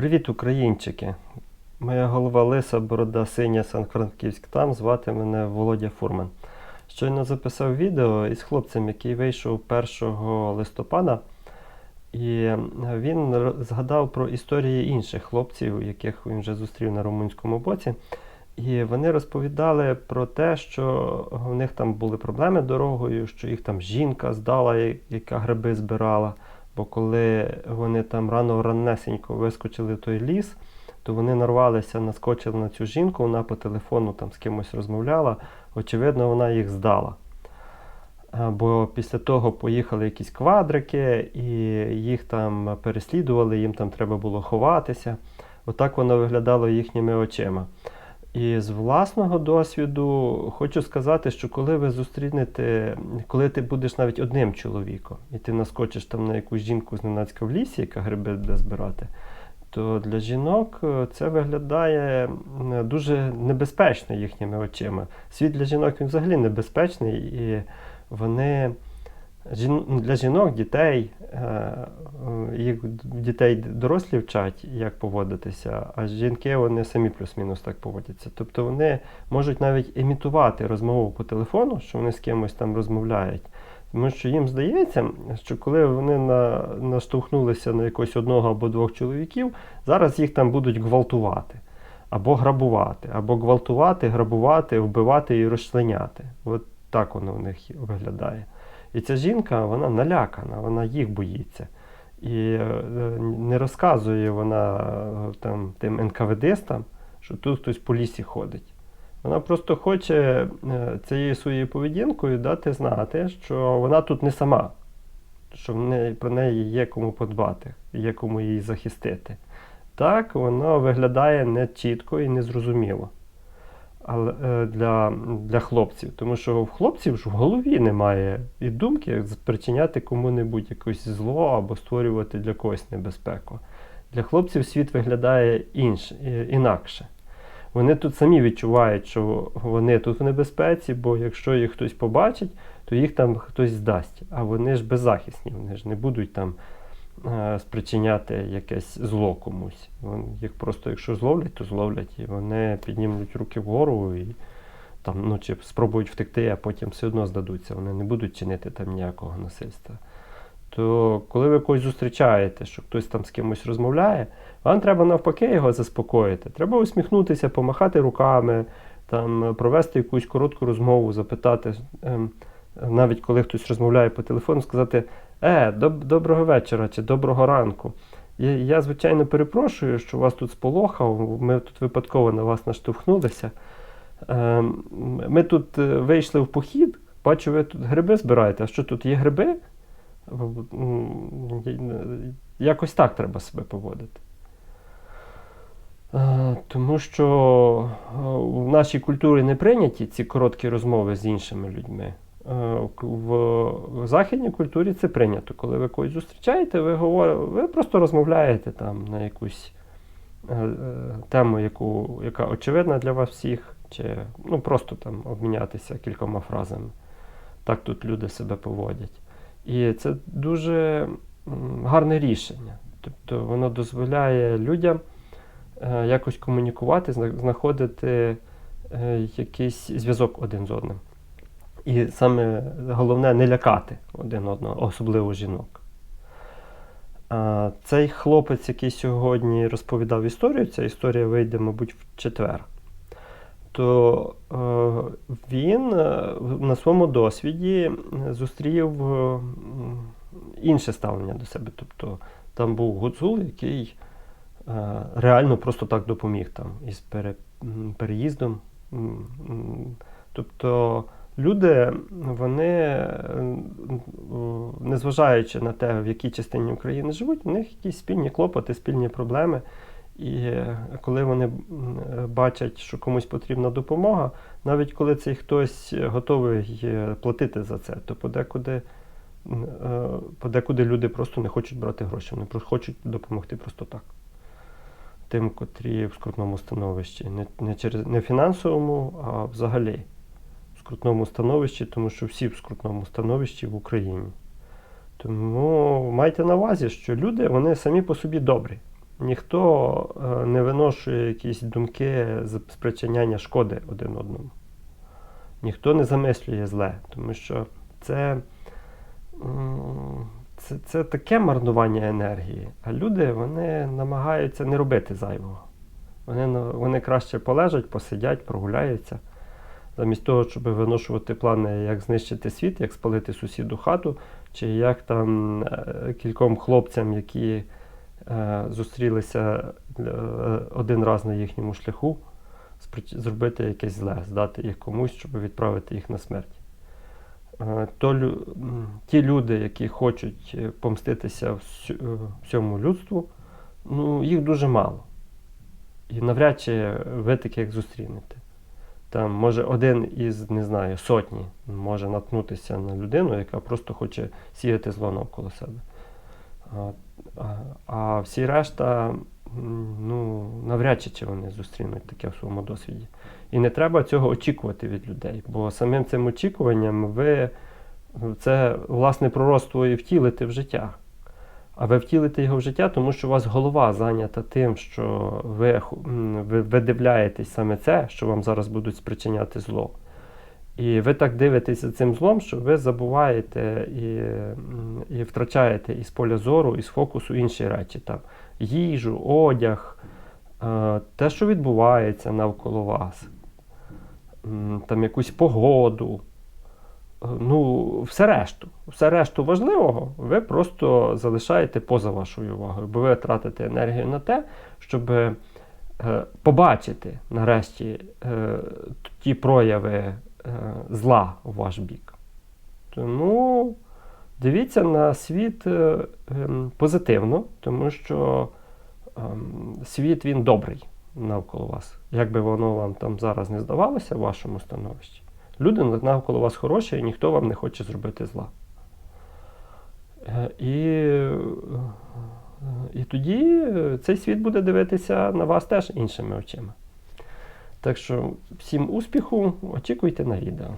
Привіт, українчики! Моя голова лиса, борода синя, Сан-Франківськ там, звати мене Володя Фурман. Щойно записав відео із хлопцем, який вийшов 1 листопада, і він згадав про історії інших хлопців, яких він вже зустрів на румунському боці. І вони розповідали про те, що в них там були проблеми дорогою, що їх там жінка здала, яка гриби збирала. Бо коли вони там рано ранесенько вискочили в той ліс, то вони нарвалися, наскочили на цю жінку, вона по телефону там з кимось розмовляла. Очевидно, вона їх здала. Бо після того поїхали якісь квадрики, і їх там переслідували, їм там треба було ховатися. Отак воно виглядало їхніми очима. І з власного досвіду хочу сказати, що коли ви зустрінете, коли ти будеш навіть одним чоловіком, і ти наскочиш там на якусь жінку зненацька в лісі, яка гриби буде збирати, то для жінок е, це виглядає дуже небезпечно їхніми очима. Світ для жінок він взагалі небезпечний, і вони для жінок, дітей, е, їх дітей дорослі вчать, як поводитися, а жінки вони самі плюс-мінус так поводяться. Тобто вони можуть навіть імітувати розмову по телефону, що вони з кимось там розмовляють. Тому що їм здається, що коли вони на, наштовхнулися на якогось одного або двох чоловіків, зараз їх там будуть гвалтувати, або грабувати, або гвалтувати, грабувати, вбивати і розчленяти. От так воно в них виглядає. І ця жінка, вона налякана, вона їх боїться. І е, не розказує вона е, там тим НКВДстам, що тут хтось по лісі ходить. Вона просто хоче е, цією своєю поведінкою дати знати, що вона тут не сама, що в неї, про неї є кому подбати, є кому її захистити. Так, воно виглядає не чітко і незрозуміло але, е, для, для хлопців. Тому що в хлопців ж в голові немає і думки спричиняти кому-небудь якесь зло або створювати для когось небезпеку. Для хлопців світ виглядає інш, інакше. Вони тут самі відчувають, що вони тут в небезпеці, бо якщо їх хтось побачить, то їх там хтось здасть. А вони ж беззахисні, вони ж не будуть там е, спричиняти якесь зло комусь. Вон- Їх просто, якщо зловлять, то зловлять, і вони піднімуть руки вгору і там, ну, чи спробують втекти, а потім все одно здадуться. Вони не будуть чинити там ніякого насильства. То коли ви когось зустрічаєте, що хтось там з кимось розмовляє, вам треба навпаки його заспокоїти. Треба усміхнутися, помахати руками, там, провести якусь коротку розмову, запитати, ем, навіть коли хтось розмовляє по телефону, сказати: Е, доб- доброго вечора чи доброго ранку. Я, я, звичайно, перепрошую, що вас тут сполохав. Ми тут випадково на вас наштовхнулися. Ем, Ми тут е, вийшли в похід, бачу, ви тут гриби збираєте. А що тут є гриби? Якось так треба себе поводити. Е, Тому що е, в нашій культурі не прийняті ці короткі розмови з іншими людьми. Е, В західній культурі це прийнято. Коли ви когось зустрічаєте, ви говорите, ви просто розмовляєте там на якусь е, е, тему, яку, яка очевидна для вас всіх, чи ну, просто там обмінятися кількома фразами. Так тут люди себе поводять. І це дуже гарне рішення. Тобто воно дозволяє людям якось комунікувати, знаходити якийсь зв'язок один з одним. І саме головне не лякати один одного, особливо жінок. Цей хлопець, який сьогодні розповідав історію, ця історія вийде, мабуть, в четвер. То е, він е, на своєму досвіді зустрів е, інше ставлення до себе. Тобто там був гуцул, який реально просто так допоміг там із переїздом. Тобто люди, вони, е, незважаючи на те, в якій частині України живуть, у них якісь спільні клопоти, спільні проблеми. І е, коли вони е, бачать, що комусь потрібна допомога, навіть коли цей хтось готовий платити за це, то подекуди, подекуди люди просто не хочуть брати гроші, вони хочуть допомогти просто так. Тим, котрі в скрутному становищі. Не, не, через, не фінансовому, а взагалі скрутному становищі, тому що всі в скрутному становищі в Україні. Тому майте на увазі, що люди вони самі по собі добрі. ніхто е, не виношує якісь думки з спричиняння шкоди один одному. Ніхто не замислює зле, тому що це, це, це таке марнування енергії. А люди вони намагаються не робити зайвого. Вони, вони краще полежать, посидять, прогуляються. Замість того, щоб виношувати плани, як знищити світ, як спалити сусіду хату, чи як там е, кільком хлопцям, які е, зустрілися е, один раз на їхньому шляху, зробити якесь зле, здати їх комусь, щоб відправити їх на смерть. Е, То ті люди, які хочуть помститися всьому людству, ну, їх дуже мало. І навряд чи ви таких зустрінете. Там може один із, не знаю, сотні може наткнутися на людину, яка просто хоче сіяти зло навколо себе. А, а, всі решта, ну, навряд чи чи вони зустрінуть таке в своєму досвіді. І не треба цього очікувати від людей, бо самим цим очікуванням ви це власне пророцтво і втілите в життя. А ви втілите його в життя, тому що у вас голова зайнята тим, що ви, м, ви видивляєтесь саме це, що вам зараз будуть спричиняти зло. І ви так дивитеся цим злом, що ви забуваєте і, і втрачаєте із поля зору, із фокусу інші речі, там, їжу, одяг, е, те, що відбувається навколо вас, там якусь погоду. Ну, все решту. Все решту важливого ви просто залишаєте поза вашою увагою, бо ви тратите енергію на те, щоб е, побачити нарешті е, ті прояви е, зла у ваш бік. Тому дивіться на світ ем, позитивно, тому що ем, світ він добрий навколо вас. Як би воно вам там зараз не здавалося в вашому становищі. Люди навколо вас хороші, і ніхто вам не хоче зробити зла. Е, І, е, і тоді цей світ буде дивитися на вас теж іншими очима. Так що всім успіху, очікуйте на відео.